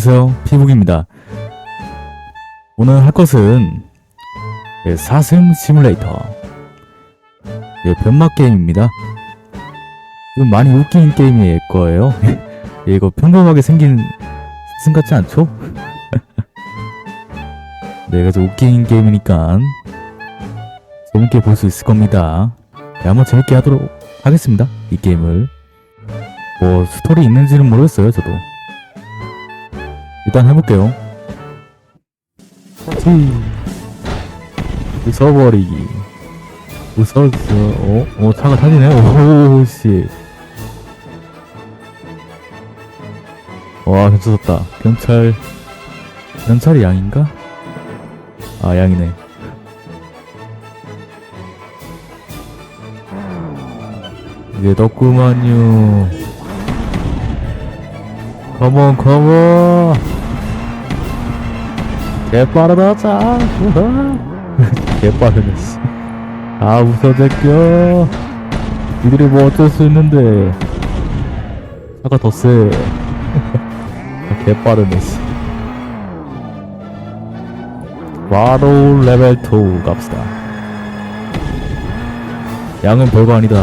안녕하세요. 피북입니다. 오늘 할 것은 예, 사슴 시뮬레이터. 예, 변막 게임입니다. 좀 많이 웃긴 게임일 거예요. 예, 이거 평범하게 생긴 사슴 같지 않죠? 네 그래서 웃긴 게임이니까 재밌게 볼 수 있을 겁니다. 네, 한번 재밌게 하도록 하겠습니다. 이 게임을. 뭐 스토리 있는지는 모르겠어요 저도 일단 해볼게요. 티. 웃어버리기. 웃었어. 어? 어, 차가 타지네? 오, 씨. 와, 괜찮았다. 경찰. 경찰이 양인가? 아, 양이네. 이제 덕구만요. 컴온, 컴온. 개빠르다 짱 개빠르네 씨. 아 웃어 제껴 니들이 뭐 어쩔 수 있는데. 차가 더세. 개빠르네 씨 바로 레벨 2 갑시다. 양은 별거 아니다.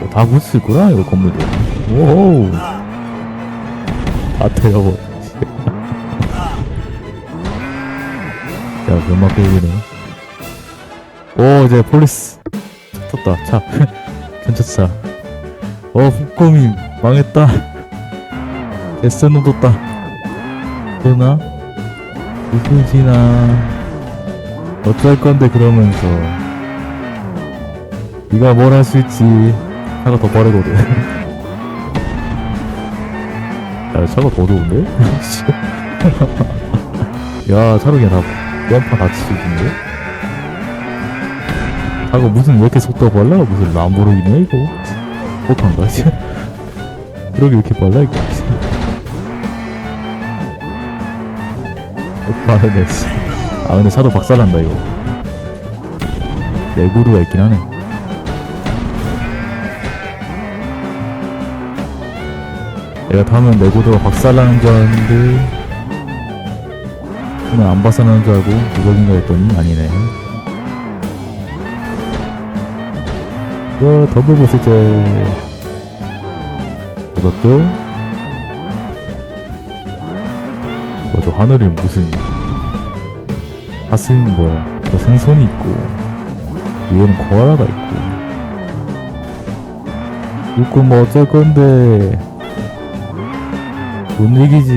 어, 다 붙을구나 이거 건물들. 오호. 다 태워버려 자, 연막 끌기네. 오, 이제 폴리스. 떴다. 차. 괜찮다. 어, 북kom이 망했다. 에스 놈뒀다. 되나? 무슨지나. 어쩔 건데, 그러면서. 네가 뭘 할 수 있지. 차가 더 빠르거든. 야, 차가 더 좋은데? 야, 차로 그냥 다 뺨파 다치는데? 자고 무슨 왜 이렇게 속도가 빨라? 무슨 람보르기네 이거? 못한가? 그러게 왜 이렇게 빨라 이거? 빠르네 씨. 아 근데 차도 박살난다 이거 내구루가 있긴 하네 내가 타면 내구도가 박살나는 줄 알았는데 그냥 안 박살나는 줄 알고 이거인가 했더니 아니네. 이거 더블 보스제. 이것도 뭐저 하늘이 무슨 하스는 뭐야? 저 생선이 있고 위에는 코알라가 있고. 웃고 뭐 어쩔 건데? 못 이기지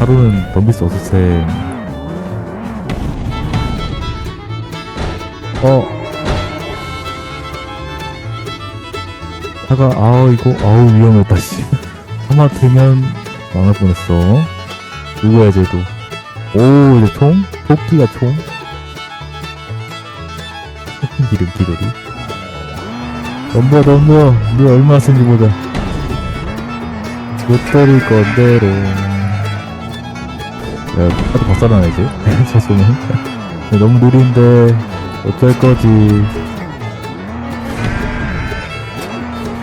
하루는 없을 셈 어. 차가, 아우, 이거, 아우, 위험했다, 씨. 하마터면 망할 뻔했어. 누구야, 쟤도. 오, 이제 총? 토끼가 총? 기름, 기들이. 덤벼, 덤벼. 네 얼마 쓴지 보자. 못 때릴 건데로. 야, 하도 박살나네, 이제. 저 손은. 너무 느린데. 어쩔 거지.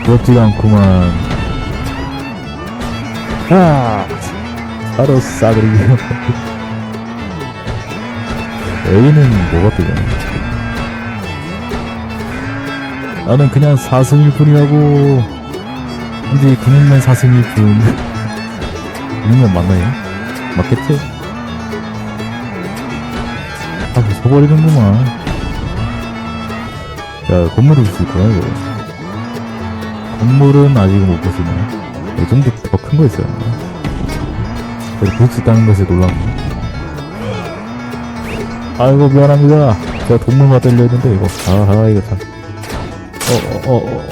부럽지가 않구만. 아! 바로 싸그리기. A는 뭐가 뜨냐? 나는 그냥 사승일 뿐이라고. 이제 근육맨 사승일 뿐. 근육맨 맞나요? 맞겠지? 버리는구만. 야, 건물을 있을 거야, 이거. 건물은 아직은 못 보시네. 이 정도 더 큰 거 있어요. 볼수 있다는 것에 놀랐네. 아이고, 미안합니다. 제가 동물 맞으려 했는데, 이거. 아, 아, 이거 참. 어, 어, 어,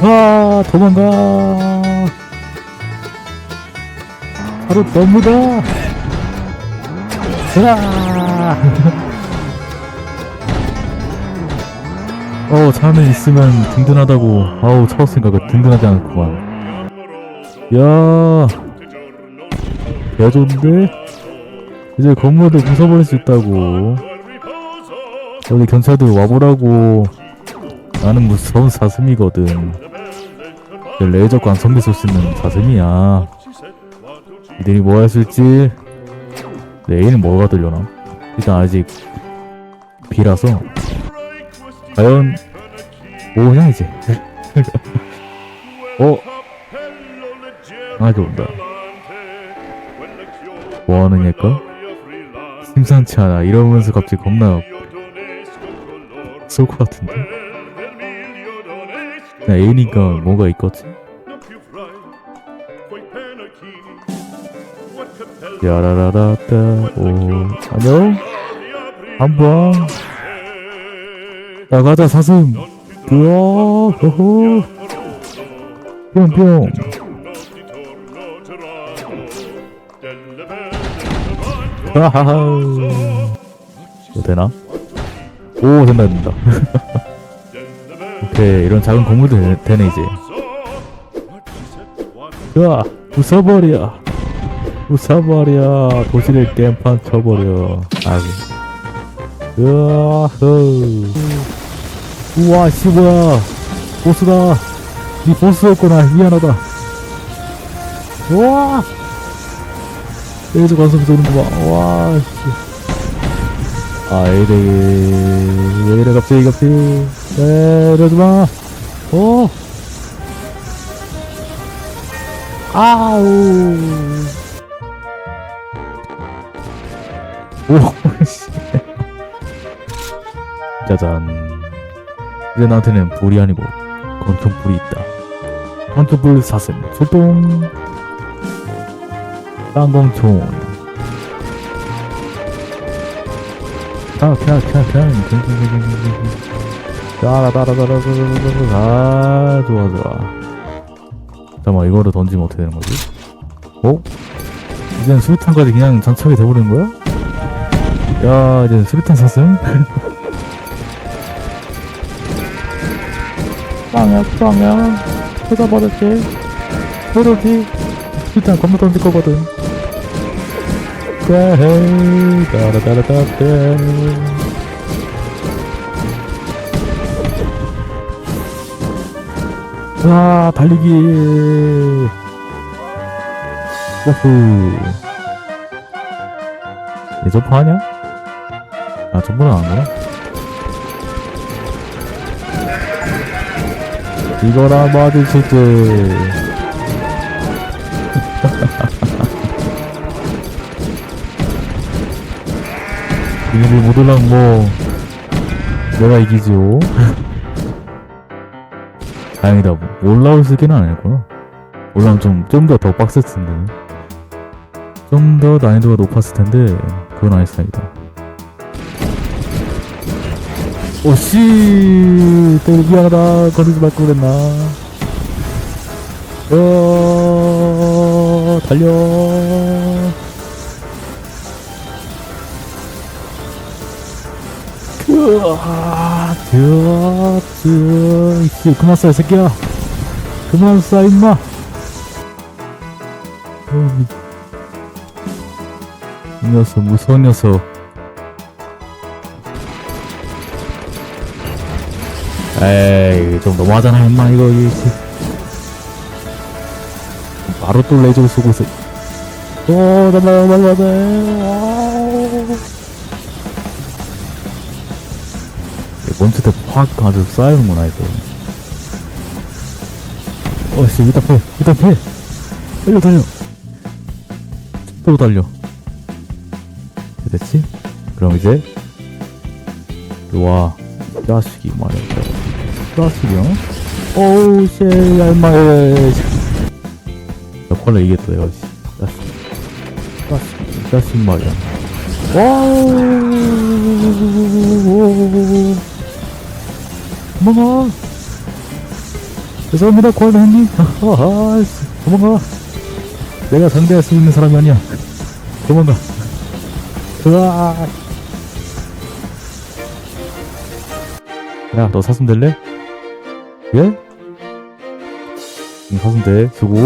어. 아, 도망가. 바로 너무다. 으아! 어, 차는 있으면 든든하다고. 아우, 차 없으니까 그 든든하지 않구만. 야, 야 좋은데? 이제 건물도 부숴버릴 수 있다고. 여기 경찰들 와보라고. 나는 무서운 사슴이거든. 그 레이저 관성비 쏠수 있는 사슴이야 이들이 뭐 했을지 내일은 뭐가 들려나 일단 아직 비라서 과연 뭐냐 이제 어? 강아지 온다 뭐하는 얘까? 심상치 않아 이러면서 갑자기 겁나 쏠 것 같은데 그냥 애니까 뭐가 있겠지? 야라라라따 오 안녕. 한번 나가자 사슴. 으아 호호. 뿅뿅. 하하하 이거 되나? 오 된다 된다. 오케이 이런 작은 건물도 되, 되네 이제. 으아 부숴버려 부숴버려. 도시를 깽판 쳐버려. 아기 으아흐. 우와 씨 뭐야. 보스다. 니 보스였구나. 미안하다. 우와. 레이저 관섭이 도는구만. 와 씨. 아왜 이래 갑자기 갑자기. 에 이러지마. 오 아우 오 씨 짜잔. 이제 나한테는 불이 아니고 권총불이 있다. 권총불 사슴. 소동 쌍광총. 따라따라따라따라따라. 아 좋아 좋아. 잠깐만 이거를 던지면 어떻게 되는 거지? 어? 이젠 수류탄까지 그냥 장착이 돼버리는 거야? 야 이제 수류탄 사슴? 빵야 빵야 쏟아버렸지 그러지 수류탄 겁나 던질 거거든. 헤이. 따라따라따따 와 달리기. 오후 얘 점프하냐? 아안 하구나 이거라 이걸 못 올라면 뭐 내가 이기죠 다행이다. 뭐 올라올 수 있기는 아니구나. 올라오면 좀 좀 더 더 빡셌을 텐데. 좀 더 난이도가 높았을 텐데 그건 사이다 오씨 또 미안하다 건들지 말걸 그랬나 어 달려 으아, 으아, 으아, 그만 쏴, 이 새끼야. 그만 쏴, 임마. 이 녀석, 무서운 녀석. 에이, 좀 너무하잖아, 임마, 이거, 이거. 바로 또 레이저를 쏘고 있어. 오, 날라, 날라, 날라. 몬스터 확 가지고 쌓이는구나 이거 어씨 위다 패 위다 패 달려 달려 또 달려 됐지? 그럼 이제 와 자식이 말이야 어우 씨 얄마해 나 콜라 이겼다 내가 자식 말이야 와우. 도망가. 죄송합니다 콜라님 하하 도망가. 내가 상대할 수 있는 사람이 아니야. 도망가. 으아. 야너 사슴 될래? 예? 응 사슴 돼 수고